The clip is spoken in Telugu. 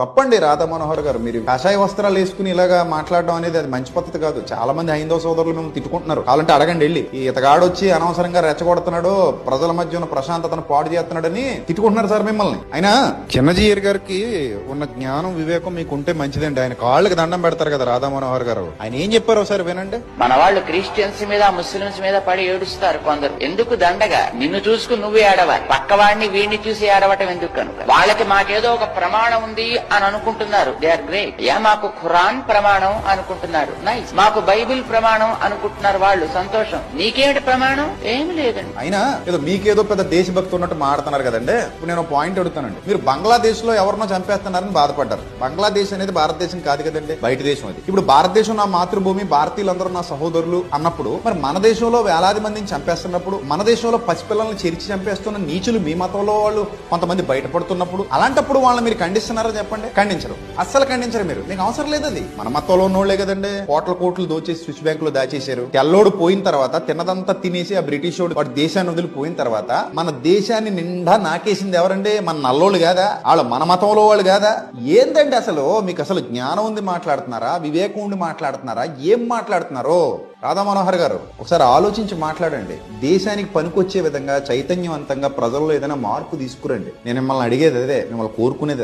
తప్పండి రాధా మనోహర్ గారు మీరు కషాయ వస్త్రాలు వేసుకుని ఇలాగా మాట్లాడడం అనేది అది మంచి పద్ధతి కాదు. చాలా మంది హైందవ సోదరులు మేము తిట్టుకుంటున్నారు. కావాలంటే అడగండి వెళ్ళి. ఈ ఇతగాడు వచ్చి అనవసరంగా రెచ్చగొడుతున్నాడు ప్రజల మధ్య ఉన్న ప్రశాంతతను పాడు చేస్తున్నాడని తిట్టుకుంటున్నారు సార్ మిమ్మల్ని. అయినా చిన్నజీయర్ గారికి ఉన్న జ్ఞానం వివేకం మీకు ఉంటే మంచిదండి. ఆయన కాళ్ళకి దండం పెడతారు కదా రాధా మనోహర్ గారు. ఆయన ఏం చెప్పారు ఒకసారి వినండి. మన వాళ్ళు క్రిస్టియన్స్ మీద ముస్లిమ్స్ మీద పడి ఏడుస్తారు కొందరు. ఎందుకు దండగా? నిన్ను చూసుకుని నువ్వు ఏడవాలి పక్కవాడిని వీడిని చూసి ఏడవటం ఎందుకు కనుక? వాళ్ళకి మాకేదో ఒక ప్రమాణం ఉంది అని అనుకుంటున్నారు. దే ఆర్ గ్రేట్ యా మాకు ఖురాన్ ప్రమాణం అనుకుంటున్నారు. నైస్ మాకు బైబిల్ ప్రమాణం అనుకుంటున్నారు వాళ్ళు. సంతోషం. నీకేమిటి ప్రమాణం? ఏమి లేదండి. అయినా ఏదో మీకేదో పెద్ద దేశభక్తి ఉన్నట్టు మాడుతున్నారు కదండి. ఇప్పుడు నేను పాయింట్ అడుగుతానండి. మీరు బంగ్లాదేశ్లో ఎవరినో చంపేస్తున్నారని బాధపడ్డారు. బంగ్లాదేశ్ అనేది భారతదేశం కాదు కదండి. బయట దేశం అది. ఇప్పుడు భారతదేశం నా మాతృభూమి భారతీయులందరూ నా సహోదరులు అన్నప్పుడు మరి మన దేశంలో వేలాది మందిని చంపేస్తున్నప్పుడు మన దేశంలో పసిపిల్లల్ని చెరిచి చంపేస్తున్న నీచులు మీ మతంలో వాళ్ళు కొంతమంది బయటపడుతున్నప్పుడు అలాంటప్పుడు వాళ్ళని మీరు ఖండిస్తున్నారా చెప్పండి. ఖండించరు. అస్సలు ఖండించరు మీరు. మీకు అవసరం లేదు అది. మన మతంలో ఉన్నోళ్ళే కదండి. కోట్ల కోట్లు దోచేసి స్విచ్ బ్యాంక్లో దాచేశారు. తెల్లోడు పోయిన తర్వాత తిన్నదంతా తినేసి ఆ బ్రిటిష్ వాడు వాడు దేశాన్ని వదిలిపోయిన తర్వాత మన దేశాన్ని నిండా నాకేసింది ఎవరండి? మన నల్లోళ్ళు కాదా? వాళ్ళు మన మతంలో వాళ్ళు కాదా? ఏందండి అసలు? మీకు అసలు జ్ఞానం ఉంది మాట్లాడుతున్నారా? వివేకం ఉండి మాట్లాడుతున్నారా? ఏం మాట్లాడుతున్నారో? రాధా మనోహర్ గారు ఒకసారి ఆలోచించి మాట్లాడండి. దేశానికి పనికొచ్చే విధంగా చైతన్యవంతంగా ప్రజల్లో ఏదైనా మార్పు తీసుకురండి. నేను మిమ్మల్ని అడిగేది అదే. మిమ్మల్ని కోరుకునేది అదే.